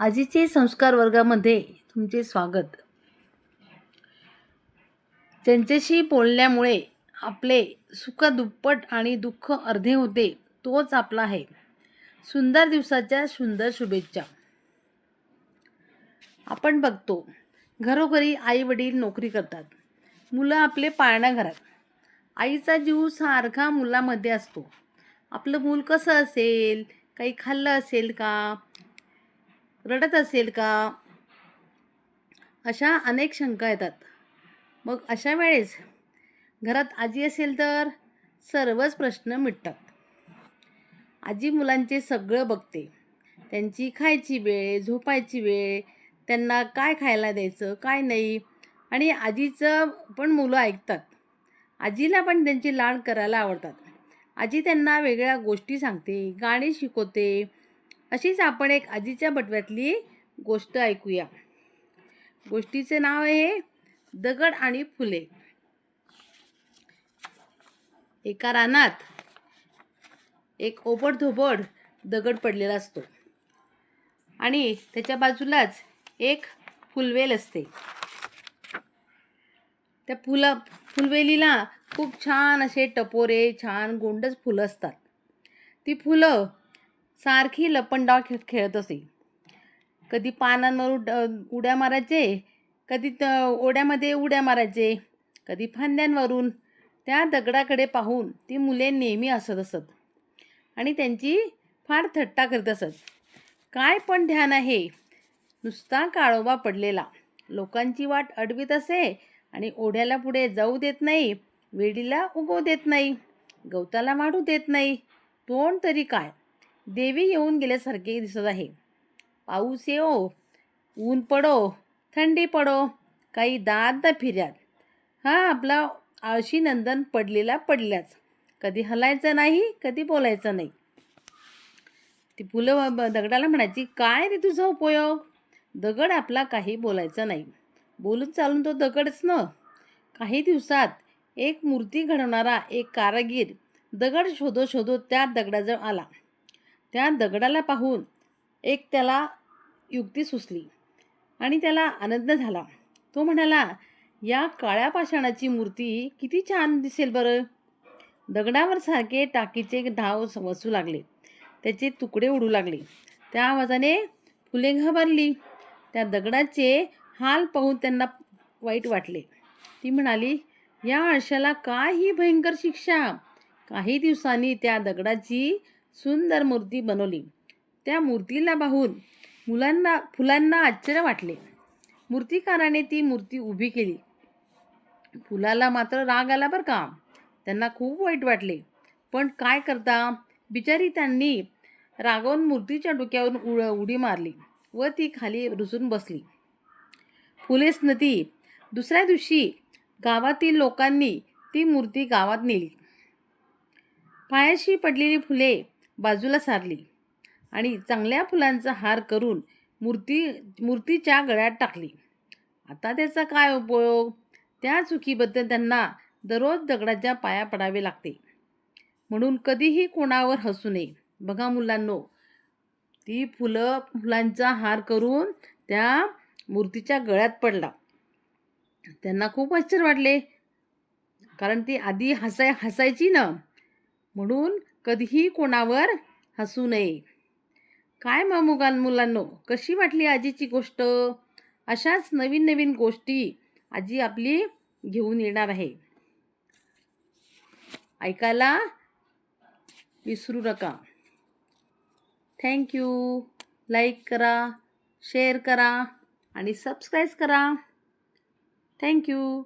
आजीचे संस्कार वर्गामध्ये तुमचे स्वागत. त्यांच्याशी बोलल्यामुळे आपले सुख दुप्पट आणि दुःख अर्धे होते तोच आपला आहे. सुंदर दिवसाच्या सुंदर शुभेच्छा. आपण बघतो घरोघरी आई वडील नोकरी करतात. मुलं आपले पाळण्या घरात. आईचा जीव सारखा मुलामध्ये असतो. आपलं मूल कसं असेल? काही खाल्लं असेल का? रडत असेल का? अशा अनेक शंका येतात. मग अशा वेळेस घरात आजी असेल तर सर्वच प्रश्न मिटतात. आजी मुलांचे सगळं बघते. त्यांची खायची वेळ झोपायची वेळ त्यांना काय खायला द्यायचं काय नाही आणि आजीचं पण मुलं ऐकतात. आजीला पण त्यांची लाड करायला आवडतात. आजी त्यांना वेगळ्या गोष्टी सांगते गाणी शिकवते अशीच आपण एक आजीच्या बटव्यातली गोष्ट ऐकूया. गोष्टीचे नाव आहे दगड आणि फुले. एका रानात एक ओबडधोबड दगड पडलेला असतो आणि त्याच्या बाजूलाच एक फुलवेल असते. त्या फुला फुलवेलीला खूप छान असे टपोरे छान गोंडच फुलं असतात. ती फुलं सारखी लपंडाव खेळ खेळत असे. कधी पानांवर उड उड्या मारायचे कधी त ओढ्यामध्ये उड्या मारायचे कधी फांद्यांवरून त्या दगडाकडे पाहून ती मुले नेहमी असत असत. आणि त्यांची फार थट्टा करत असत. काय पण ध्यान आहे नुसता काळोबा पडलेला. लोकांची वाट अडवीत असे आणि ओढ्याला पुढे जाऊ देत नाही वेडीला उगवू देत नाही गवताला वाढू देत नाही तोंड तरी काय? देवी येऊन गेल्यासारखे दिसत आहे. पाऊस येओ ऊन पडो थंडी पडो काही दाद फिर्यात. हा आपला आळशी नंदन पडलेला पडल्याच. कधी हलायचं नाही कधी बोलायचं नाही. ती फुलं दगडाला म्हणायची काय रे तुझा उपयोग? दगड आपला काही बोलायचं नाही. बोलून चालून तो दगडच न. काही दिवसात एक मूर्ती घडवणारा एक कारागीर दगड शोधो शोधो त्या दगडाजवळ आला. त्या दगडाला पाहून एक त्याला युक्ती सुचली आणि त्याला आनंद झाला. तो म्हणाला या काळ्या पाषाणाची मूर्ती किती छान दिसेल बरं. दगडावर सारखे टाकीचे धाव वसू लागले. त्याचे तुकडे उडू लागले. त्या आवाजाने फुले घाबरली त्या दगडाचे हाल पाहून त्यांना वाईट वाटले. ती म्हणाली या आळशाला काय ही भयंकर शिक्षा. काही दिवसांनी त्या दगडाची सुंदर मूर्ती बनवली. त्या मूर्तीला पाहून मुलांना फुलांना आश्चर्य वाटले. मूर्तिकाराने ती मूर्ती उभी केली. फुलाला मात्र राग आला बरं का? त्यांना खूप वाईट वाटले. पण काय करता? बिचारी त्यांनी रागावून मूर्तीच्या डोक्यावरून उड उडी मारली व ती खाली रुसून बसली. फुलेच ती दुसऱ्या दिवशी गावातील लोकांनी ती मूर्ती गावात नेली. पायाशी पडलेली फुले बाजूला सारली आणि चांगल्या फुलांचा हार करून मूर्ती मूर्तीच्या गळ्यात टाकली. आता त्याचा काय उपयोग? त्या चुकीबद्दल त्यांना दररोज दगडाच्या पाया पडावे लागते. म्हणून कधीही कोणावर हसू नये. बघा मुलांनो ती फुलं फुलांचा हार करून त्या मूर्तीच्या गळ्यात पडला. त्यांना खूप आश्चर्य वाटले. कारण ती आधी हसाय हसायची ना. म्हणून कधीही कोणावर हसू नये. काय मग मुगाल मुलांनो? कशी वाटली आजीची गोष्ट? अशाच नवीन नवीन गोष्टी आजी आपली घेऊन येणार आहे. ऐकायला विसरू नका. थँक्यू लाईक करा शेअर करा आणि सबस्क्राईब करा. थँक्यू